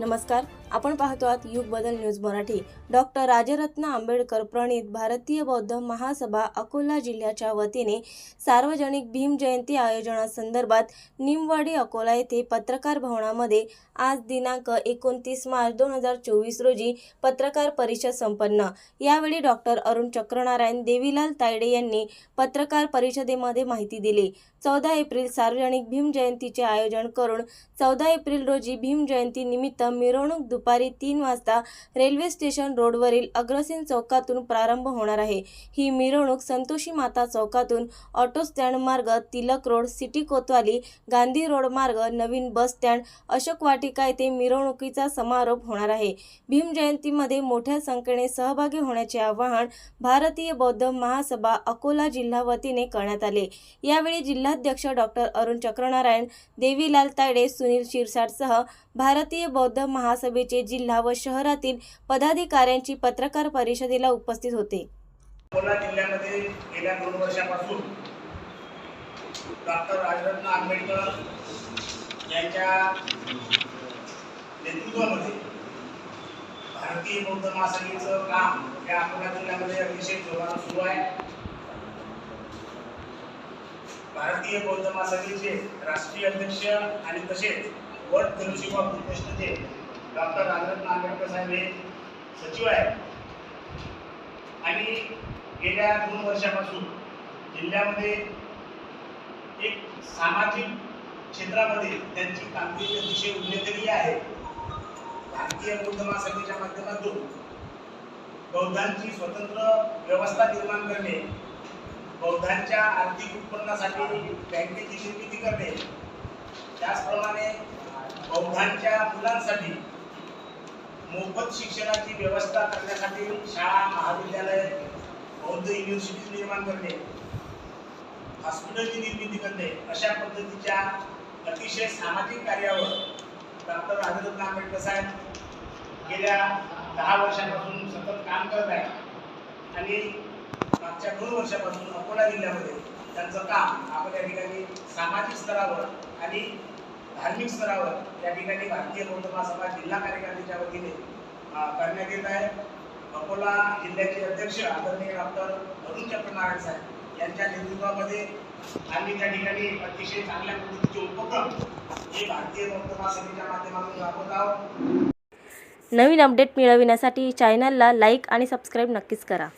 नमस्कार. आपण पाहतो आहात युग बदल न्यूज मराठी. डॉक्टर राजरत्न आंबेडकर प्रणित भारतीय बौद्ध महासभा अकोला जिल्ह्याच्या वतीने सार्वजनिक भीम जयंती आयोजनासंदर्भात निमवाडी अकोला येथे पत्रकार भवनामध्ये आज दिनांक एकोणतीस मार्च दोन हजार चोवीस रोजी पत्रकार परिषद संपन्न. यावेळी डॉक्टर अरुण चक्रनारायण देवीलाल तायडे यांनी पत्रकार परिषदेमध्ये माहिती दिली. चौदा एप्रिल सार्वजनिक भीम जयंतीचे आयोजन करून चौदा एप्रिल रोजी भीम जयंती निमित्त मिरवणूक दुपारी तीन वाजता रेल्वे स्टेशन रोडवरील अग्रसेन चौकातून प्रारंभ होणार आहे. ही मिरवणूक संतोषी माता चौकातून ऑटो स्टँड मार्ग Tilak road city Kotwali Gandhi road मार्ग नवीन बस स्टँड अशोक वाटिका येथे मिरवणुकीचा समारोप होणार आहे. भीम जयंतीमध्ये मोठ्या संख्येने सहभागी होण्याचे आवाहन भारतीय बौद्ध महासभा अकोला जिल्हा वतीने करण्यात आले. यावेळी जिल्हाध्यक्ष डॉक्टर अरुण चक्रनारायण देवीलाल तायडे सुनील शिरसाटसह भारतीय बौद्ध महासभेचे म्हणजे जिल्हा व शहरातील पदाधिकाऱ्यांची पत्रकार परिषदेला उपस्थित होते. अकोला जिल्ह्यामध्ये गेल्या दोन वर्षापासून डॉक्टर राजरत्न आंबेडकर यांच्या नेतृत्वामध्ये भारतीय बौद्ध महासभेचं काम या अकोला जिल्ह्यामध्ये अतिशय जोरात सुरू आहे. भारतीय बौद्ध महासभेचे राष्ट्रीय अध्यक्ष आणि तसेच वट फेलोशिप ऑफ बुद्धिस्टचे डॉक्टर राजरत्न आंबेडकर साहेब हे सचिव आहेत. आणि गेल्या दोन वर्षापासून जिल्ह्यामध्ये एक सामाजिक क्षेत्रामध्ये त्यांची कामगिरी अतिशय उल्लेखनीय आहे भारतीय बौद्ध महासभेच्या माध्यमातून बौद्धांची स्वतंत्र व्यवस्था निर्माण करणे बौद्धांच्या आर्थिक उत्पन्नासाठी बँकेची निर्मिती करणे त्याचप्रमाणे बौद्धांच्या मुलांसाठी मोफत शिक्षणाची व्यवस्था करण्यासाठी शाळा महाविद्यालय बौद्ध युनिव्हर्सिटी निर्माण करणे हॉस्पिटलची निर्मिती करणे अशा पद्धतीच्या अतिशय सामाजिक कार्यावर डॉक्टर हजरत आंबेडकर साहेब गेल्या दहा वर्षापासून सतत काम करत आहे आणि मागच्या दोन वर्षापासून अकोला जिल्ह्यामध्ये त्यांचं काम आपण या ठिकाणी सामाजिक स्तरावर आणि धार्मिक स्तरावर त्या ठिकाणी भारतीय बौद्ध महासभा जिल्हा कार्यकारिणीच्या वतीने करण्यात येत आहे. अकोला जिल्ह्याचे अध्यक्ष आदरणीय डॉक्टर अरुण चक्रनारायण साहेब यांच्या नेतृत्वामध्ये आम्ही त्या ठिकाणी अतिशय चांगल्या पद्धतीचे उपक्रम हे भारतीय बौद्ध महासभेच्या माध्यमातून राबवत आहोत. नवीन अपडेट मिळविण्यासाठी चॅनलला लाईक आणि सबस्क्राईब नक्कीच करा.